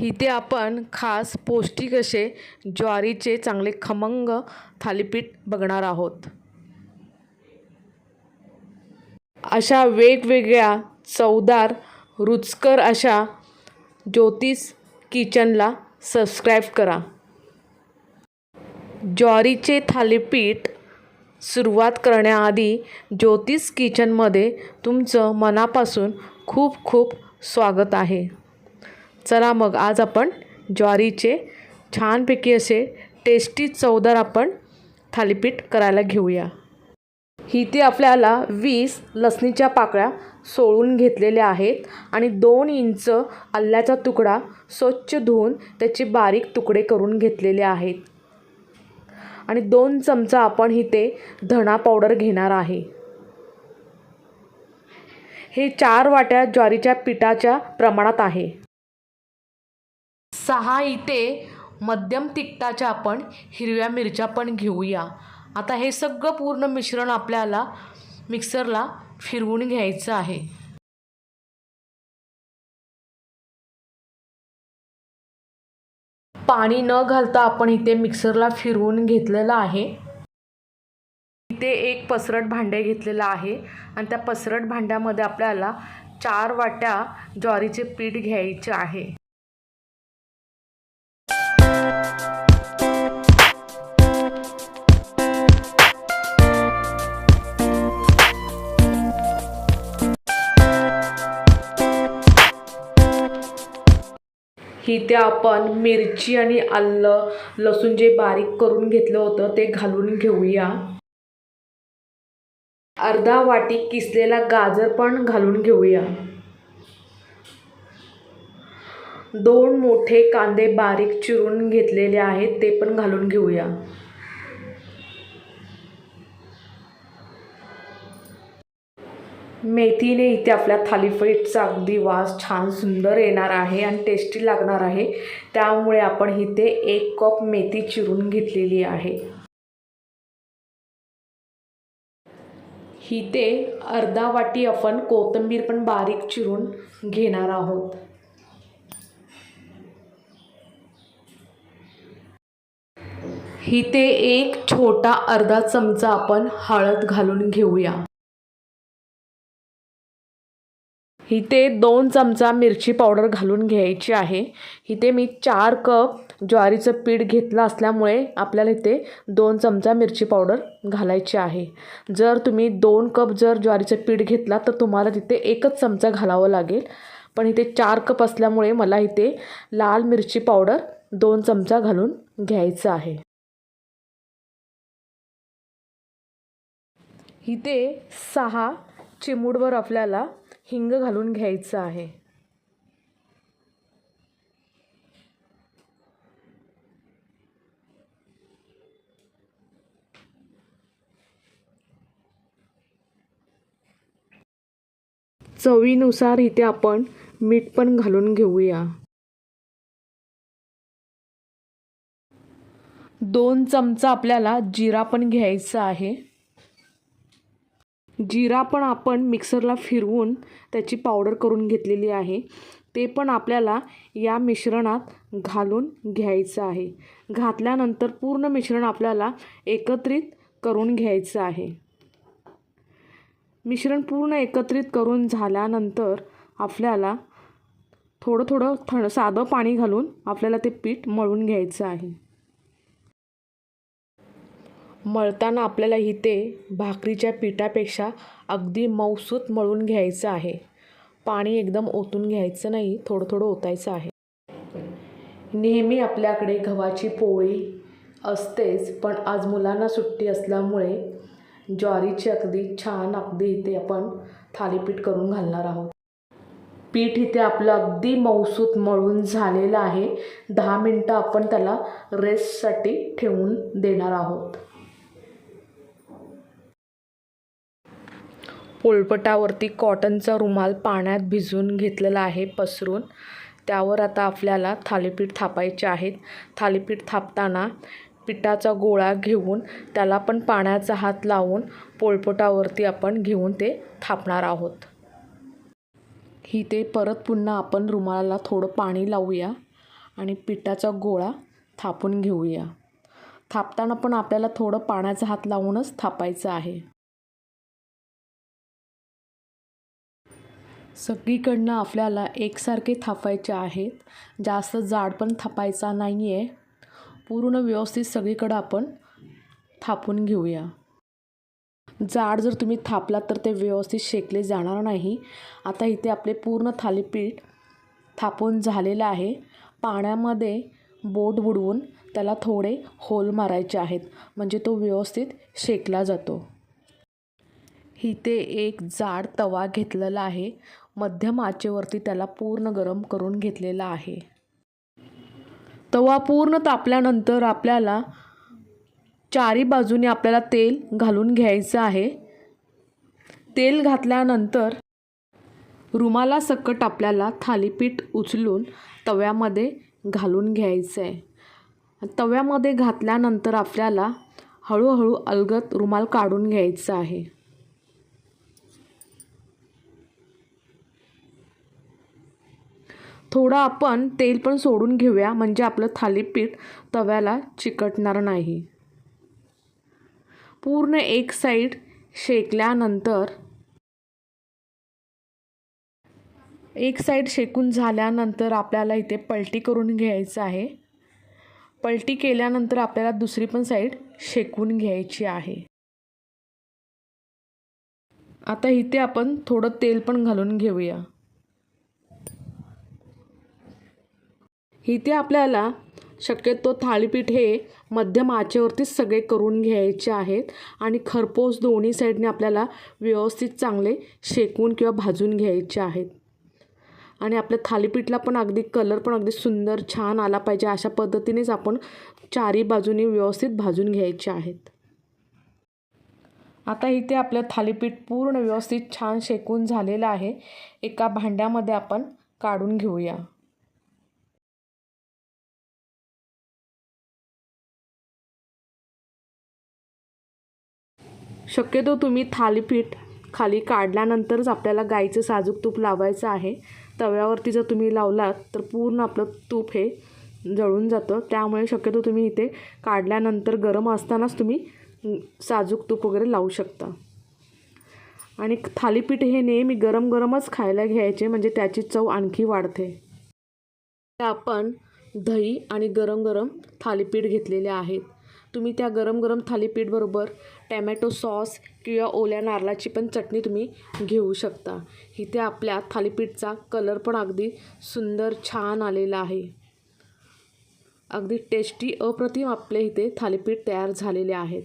इथे आपण खास पौष्टिक असे ज्वारीचे चांगले खमंग थालीपीठ बघणार आहोत. अशा वेगवेगळ्या चवदार रुचकर अशा ज्योतिष किचनला सबस्क्राईब करा. ज्वारीचे थालीपीठ सुरुवात करण्याआधी ज्योतिष किचनमध्ये तुमचं मनापासून खूप खूप स्वागत आहे. चला मग आज आपण ज्वारीचे छानपैकी असे टेस्टी चवदार आपण थालीपीठ करायला घेऊया. इथे आपल्याला वीस लसणीच्या पाकळ्या सोळून घेतलेल्या आहेत आणि दोन इंच आल्याचा तुकडा स्वच्छ धुवून त्याचे बारीक तुकडे करून घेतलेले आहेत. आणि दोन चमचा आपण इथे धणा पावडर घेणार आहे. हे चार वाट्या ज्वारीच्या पिठाच्या प्रमाणात आहे. सहा इथे मध्यम तिखटाच्या आपण हिरव्या मिरच्या पण घेऊया. आता हे सगळं पूर्ण मिश्रण आपल्याला मिक्सरला फिरवून घ्यायचं आहे. पाणी न घालता आपण इथे मिक्सरला फिरवून घेतलेलं आहे. इथे एक पसरट भांडे घेतलेलं आहे आणि त्या पसरट भांड्यामध्ये आपल्याला चार वाट्या ज्वारीचे पीठ घ्यायचे आहे. इथे आपण मिरची आणि आलं लसूण जे बारीक करून घेतलं होतं ते घालून घेऊया. अर्धा वाटी किसलेला गाजर पण घालून घेऊया. दोन मोठे कांदे बारीक चिरून घेतलेले आहेत ते पण घालून घेऊया. मेथीने इथे आपल्या थालीपीठचा अगदी वास छान सुंदर येणार आहे आणि टेस्टी लागणार आहे. त्यामुळे आपण इथे एक कप मेथी चिरून घेतलेली आहे. इथे अर्धा वाटी आपण कोथिंबीर पण बारीक चिरून घेणार आहोत. इथे एक छोटा अर्धा चमचा आपण हळद घालून घेऊया. इथे दोन चमचा मिरची पावडर घालून घ्यायची आहे. इथे मी चार कप ज्वारीचं पीठ घेतलं असल्यामुळे आपल्याला इथे दोन चमचा मिरची पावडर घालायची आहे. जर तुम्ही दोन कप जर ज्वारीचं पीठ घेतला तर तुम्हाला तिथे एकच चमचा घालावं लागेल. पण इथे चार कप असल्यामुळे मला इथे लाल मिरची पावडर दोन चमचा घालून घ्यायचं आहे. इथे सहा चिमूडवर आपल्याला हिंग घालून घ्यायचं आहे. चवीनुसार इथे आपण मीठ पण घालून घेऊया. दोन चमचा आपल्याला जिरा पण घ्यायचा आहे. जिरा पण आपण मिक्सरला फिरवून त्याची पावडर करून घेतलेली आहे. ते पण आपल्याला या मिश्रणात घालून घ्यायचं आहे. घातल्यानंतर पूर्ण मिश्रण आपल्याला एकत्रित करून घ्यायचं आहे. मिश्रण पूर्ण एकत्रित करून झाल्यानंतर आपल्याला थोडं थोडं थंड साधं पाणी घालून आपल्याला ते पीठ मळून घ्यायचं आहे. मळताना आपल्याला इथे भाकरीच्या पिठापेक्षा अगदी मऊसूत मळून घ्यायचं आहे. पाणी एकदम ओतून घ्यायचं नाही थोडं थोडं ओतायचं आहे. नेहमी आपल्याकडे गव्हाची पोळी असतेच पण आज मुलांना सुट्टी असल्यामुळे ज्वारीची अगदी छान अगदी इथे आपण थालीपीठ करून घालणार आहोत. पीठ इथे आपलं अगदी मऊसूत मळून झालेलं आहे. दहा मिनटं आपण त्याला रेस्टसाठी ठेवून देणार आहोत. पोलपटावरती कॉटनचा रुमाल पाण्यात भिजवून घेतलेला आहे पसरून. त्यावर आता आपल्याला थालीपीठ थापायचे आहेत. थालीपीठ थापताना पिठाचा गोळा घेऊन त्याला पण पाण्याचा हात लावून पोलपटावरती आपण घेऊन ते थापणार आहोत. ही ते परत पुन्हा आपण रुमालाला थोडं पाणी लावूया आणि पिठाचा गोळा थापून घेऊया. थापताना पण आपल्याला थोडं पाण्याचा हात लावूनच थापायचं आहे. सगळीकडनं आपल्याला एकसारखे थापायचे आहेत. जास्त जाड पण थापायचा नाही आहे पूर्ण व्यवस्थित सगळीकडं आपण थापून घेऊया. जाड जर तुम्ही थापलात तर ते व्यवस्थित शेकले जाणार नाही. आता इथे आपले पूर्ण थालीपीठ थापून झालेलं आहे. पाण्यामध्ये बोट बुडवून त्याला थोडे होल मारायचे आहेत म्हणजे तो व्यवस्थित शेकला जातो. इथे एक जाड तवा घेतलेला आहे. मध्यम आचेवरती त्याला पूर्ण गरम करून घेतलेला आहे. तवा पूर्ण तापल्यानंतर आपल्याला चारी बाजूने आपल्याला तेल घालून घ्यायचं आहे. तेल घातल्यानंतर रुमाला सकट आपल्याला थालीपीठ उचलून तव्यामध्ये घालून घ्यायचं आहे तव्यामध्ये घातल्यानंतर आपल्याला हळूहळू अलगत रुमाल काढून घ्यायचं आहे. थोडं आपण तेल पण सोडून घेऊया म्हणजे आपलं थालीपीठ तव्याला चिकटणार नाही. पूर्ण एक साईड शेकल्यानंतर एक साईड शेकून झाल्यानंतर आपल्याला इथे पलटी करून घ्यायचं आहे. पलटी केल्यानंतर आपल्याला दुसरी पण साईड शेकून घ्यायची आहे. आता इथे आपण थोडं तेल पण घालून घेऊया. इथे आपल्याला शक्यतो थालीपीठ हे मध्यम आचेवरतीच सगळे करून घ्यायचे आहेत आणि खरपोस दोन्ही साईडने आपल्याला व्यवस्थित चांगले शेकून किंवा भाजून घ्यायचे आहेत. आणि आपल्या थालीपीठला पण अगदी कलर पण अगदी सुंदर छान आला पाहिजे अशा पद्धतीनेच आपण चारी बाजूनी व्यवस्थित भाजून घ्यायचे आहेत. आता इथे आपलं थालीपीठ पूर्ण व्यवस्थित छान शेकून झालेलं आहे. एका भांड्यामध्ये आपण काढून घेऊया. शक्यतो तुम्ही थालीपीठ खाली काढल्यानंतरच आपल्याला गाईचं साजूक तूप लावायचं आहे तव्यावरती जर तुम्ही लावलात तर पूर्ण आपलं तूप हे जळून जातं. त्यामुळे शक्यतो तुम्ही इथे काढल्यानंतर गरम असतानाच तुम्ही साजूक तूप वगैरे लावू शकता. आणि थालीपीठ हे नेहमी गरम गरमच खायला घ्यायचे म्हणजे त्याची चव आणखी वाढते. आपण दही आणि गरम गरम थालीपीठ घेतलेले आहेत. तुम्ही त्या गरम गरम थालीपीठबरोबर टॅमॅटो सॉस किंवा ओल्या नारळाची पण चटणी तुम्ही घेऊ शकता. इथे आपल्या थालीपीठचा कलर पण अगदी सुंदर छान आलेला आहे. अगदी टेस्टी अप्रतिम आपले इथे थालीपीठ तयार झालेले आहेत.